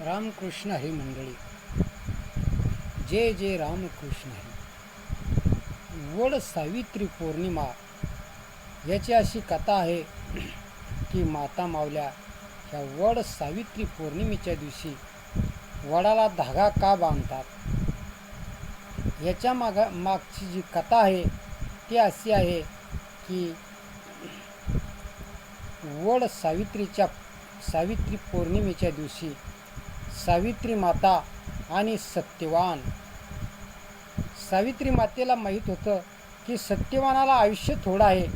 रामकृष्ण हे मंडळी. जे जे रामकृष्ण हे. वड सावित्री पौर्णिमा याची अशी कथा आहे की माता मावल्या ह्या वड सावित्री पौर्णिमेच्या दिवशी वडाला धागा का बांधतात? याच्या मागा मागची जी कथा आहे ती अशी आहे की वड सावित्रीच्या सावित्री पौर्णिमेच्या दिवशी सावित्री माता आणि सत्यवान. सावित्री मातेला माहीत होतं की सत्यवानाला आयुष्य थोडं आहे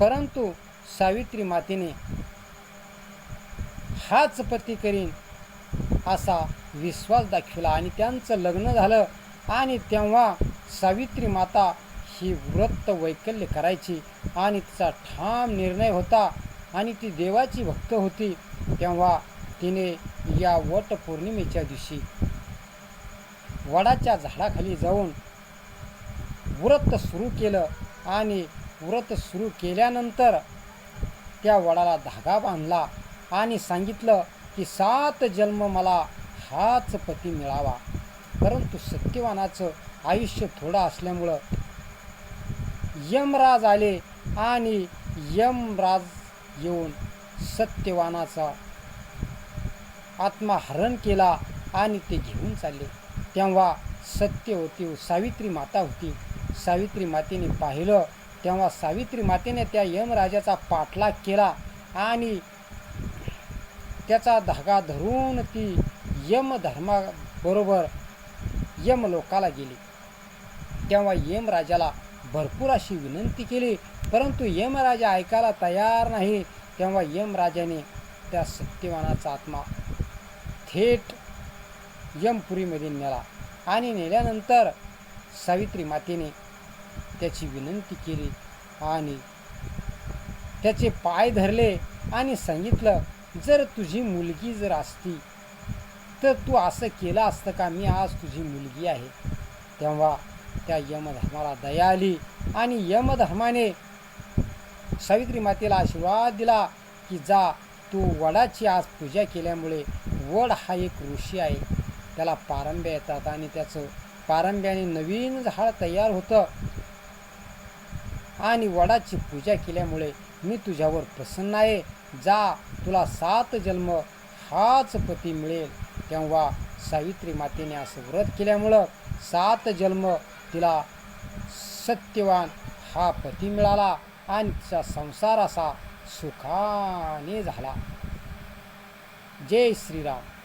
परंतु सावित्री मातेने हाच पती करीन असा विश्वास दाखविला आणि त्यांचं लग्न झालं आणि तेव्हा सावित्री माता ही व्रत वैकल्य करायची आणि तिचा ठाम निर्णय होता आणि ती देवाची भक्त होती. तेव्हा तिने या वट पौर्णिमेच्या दिवशी वडाच्या झाडाखाली जाऊन व्रत सुरू केलं आणि व्रत सुरू केल्यानंतर त्या वडाला धागा बांधला आणि सांगितलं की सात जन्म मला हाच पती मिळावा. परंतु सत्यवानाचं आयुष्य थोडं असल्यामुळं यमराज आले आणि यमराज येऊन सत्यवानाचा आत्मा हरण केला आणि ते घेऊन चालले. तेव्हा सत्य होती सावित्री माता होती. सावित्री मातेने पाहिलं तेव्हा सावित्री मातेने त्या यमराजाचा पाठलाग केला आणि त्याचा धागा धरून ती यमधर्माबरोबर यमलोकाला गेली. तेव्हा यमराजाला भरपूर अशी विनंती केली परंतु यमराजा ऐकायला तयार नाही. तेव्हा यमराजाने त्या सत्यवानाचा आत्मा थेट यमपुरीमध्ये नेला आणि नेल्यानंतर सावित्री मातेने त्याची विनंती केली आणि त्याचे पाय धरले आणि सांगितलं जर तुझी मुलगी जर असती तर तू असं केलं असतं का? मी आज तुझी मुलगी आहे. तेव्हा त्या यमधर्माला दया आली आणि यमधर्माने सावित्री मातेला आशीर्वाद दिला की जा तू वडाची आज पूजा केल्यामुळे वड हा एक ऋषी आहे. त्याला पारंब्या येतात आणि त्याचं पारंब्याने नवीन झाड तयार होतं. आणि वडाची पूजा केल्यामुळे मी तुझ्यावर प्रसन्न आहे. जा तुला सात जन्म हाच पती मिळेल. तेव्हा सावित्री मातेने असं व्रत केल्यामुळं सात जन्म तिला सत्यवान हा पती मिळाला. आणि तिचा संसार असा सुखाने झाला. जय श्रीराम.